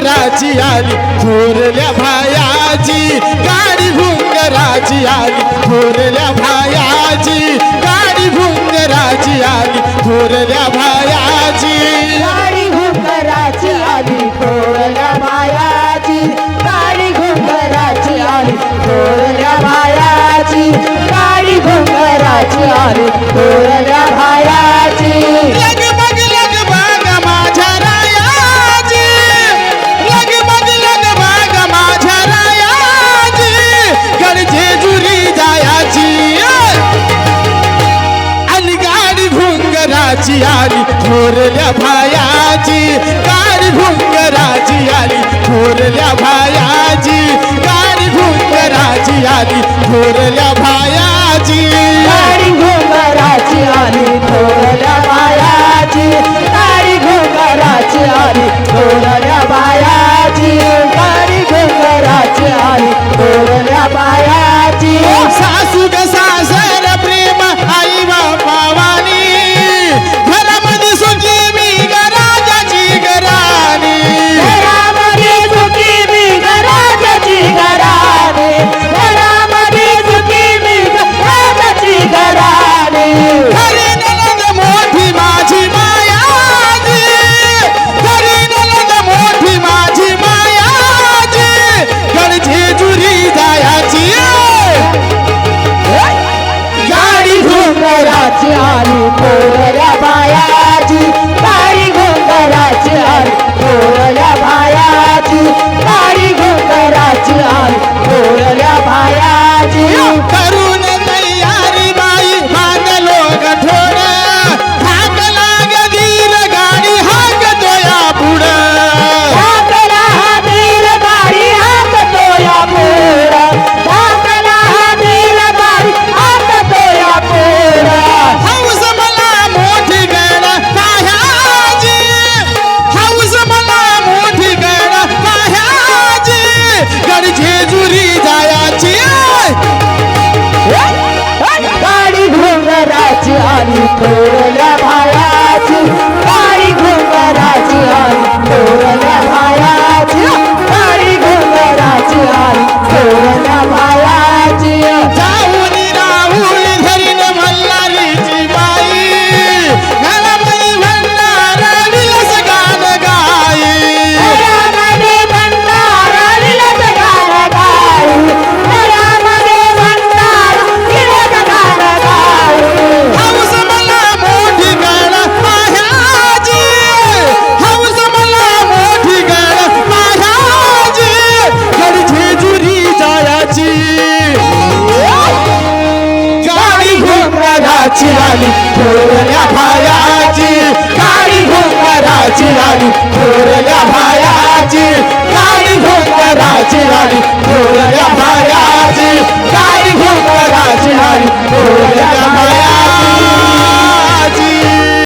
भुंगराची आली थोरल्या भायाची. गाडी भुंगराची आली थोरल्या भायाची. गाडी भुंगराची आली थोरल्या भायाची. गाडी भुंगराची आली थोरल्या भायाची. गाडी भुंगराची आली थोरल्या भायाची. गाडी आली थोरल्या आली थोरल्या भायाची कार भुंगराची आली थोरल्या भायाची कार भुंगराची आली थोरल्या Carune. तोरल्या भायाची काळी घुंगराची आई तोरल्या भायाची काळी घुंगराची आई तोरल्या घुमराची राणी थोरल्या भायाची. काळी घुमराची राणी थोरल्या काळी घुमराची राणी